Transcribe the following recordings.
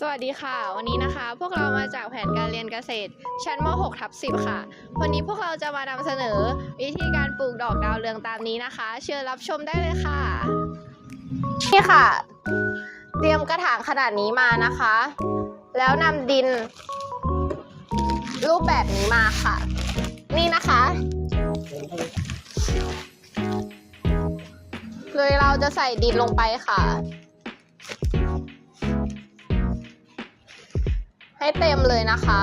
สวัสดีค่ะ วันนี้นะคะ พวกเรามาจากแผนการเรียนเกษตร ชั้นม .6 ทับ10 ค่ะ วันนี้พวกเราจะมานำเสนอ วิธีการปลูกดอกดาวเรืองตามนี้นะคะ เชิญรับชมได้เลยค่ะ นี่ค่ะ เตรียมกระถางขนาดนี้มานะคะ แล้วนำดิน รูปแบบนี้มาค่ะ นี่นะคะ เลยเราจะใส่ดินลงไปค่ะ ให้เต็มเลยนะคะ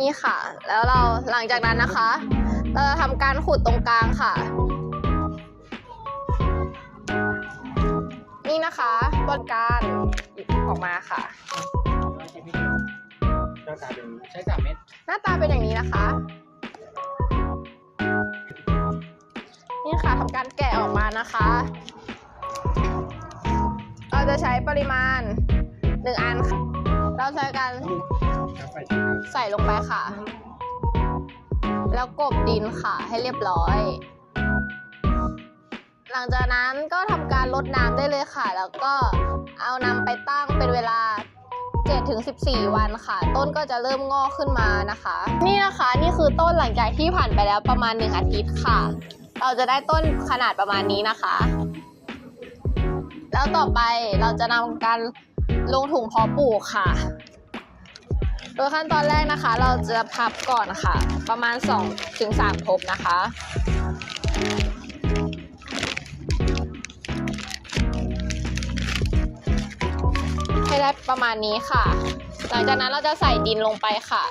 นี่ค่ะ แล้วเราหลังจากนั้นนะคะ เราจะทำการขุดตรงกลางค่ะ นี่นะคะบนการออกมาค่ะ หน้าตาเป็นใช้สามเม็ดหน้าตาเป็นอย่างนี้นะคะ นี่ค่ะทำการแกะออกมานะคะเราจะ ใช้ปริมาณหนึ่งอันค่ะเราใช้การใส่ลงไปค่ะ แล้วกบดินค่ะให้เรียบร้อย หลังจากนั้นก็ทำการลดน้ำได้เลยค่ะ แล้วก็เอานำไปตั้งเป็นเวลา7-14 วันค่ะ ต้นก็จะเริ่มงอกขึ้นมานะคะ นี่นะคะนี่คือต้นหลังจากที่ผ่านไปแล้วประมาณ 1 อาทิตย์ค่ะ เราจะได้ต้นขนาดประมาณนี้นะคะ วต่อไปเราจะนำการลงถุงเพาะปลูกค่ะ โดยขั้นตอนแรกนะคะ เราจะพับก่อนค่ะ ประมาณ2ถึง3ทบนะคะให้ได้ประมาณนี้ค่ะ หลังจากนั้นเราจะใส่ดินลงไปค่ะ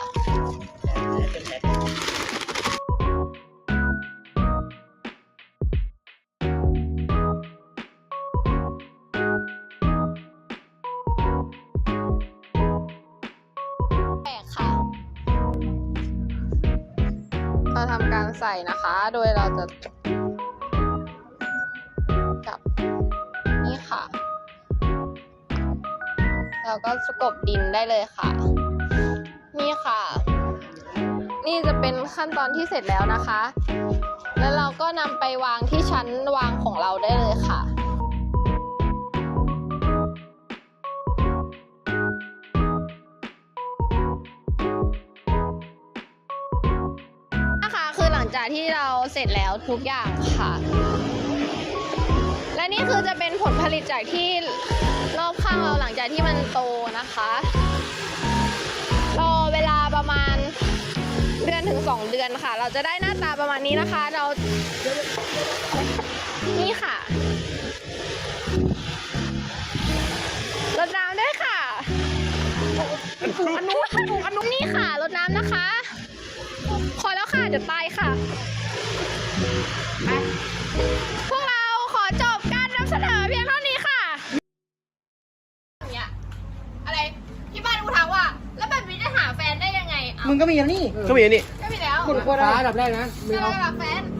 ทำการใส่นะคะ โดยเราจะจับนี่ค่ะ เราก็สกบดินได้เลยค่ะ นี่ค่ะ นี่จะเป็นขั้นตอนที่เสร็จแล้วนะคะ แล้วเราก็นำไปวางที่ชั้นวางของเราได้เลยค่ะ จากที่เราเสร็จแล้วทุกอย่างค่ะ และนี่คือจะเป็นผลผลิตจากที่รอบข้างเราหลังจากที่มันโตนะคะรอเวลาประมาณเดือนถึง 2 เดือนค่ะ เราจะได้หน้าตาประมาณนี้นะคะ เรานี่ค่ะรดน้ำด้วยค่ะปลูกอันนู้นปลูกอันนู้นนี่ค่ะรดน้ำนะคะพอแล้วค่ะ เดี๋ยวตายค่ะไปพวกเราขอจบการนำเสนอเพียงเท่านี้ค่ะเนี่ยอะไรที่บ้านกูถามว่า แล้วแบบนี้จะหาแฟนได้ยังไงเอามึงก็มีแล้วนี่ก็มีอันนี้ก็มีแล้วคนกลัวฟ้าได้อันดับแรกนะ มีไม่เอา ได้รับแฟน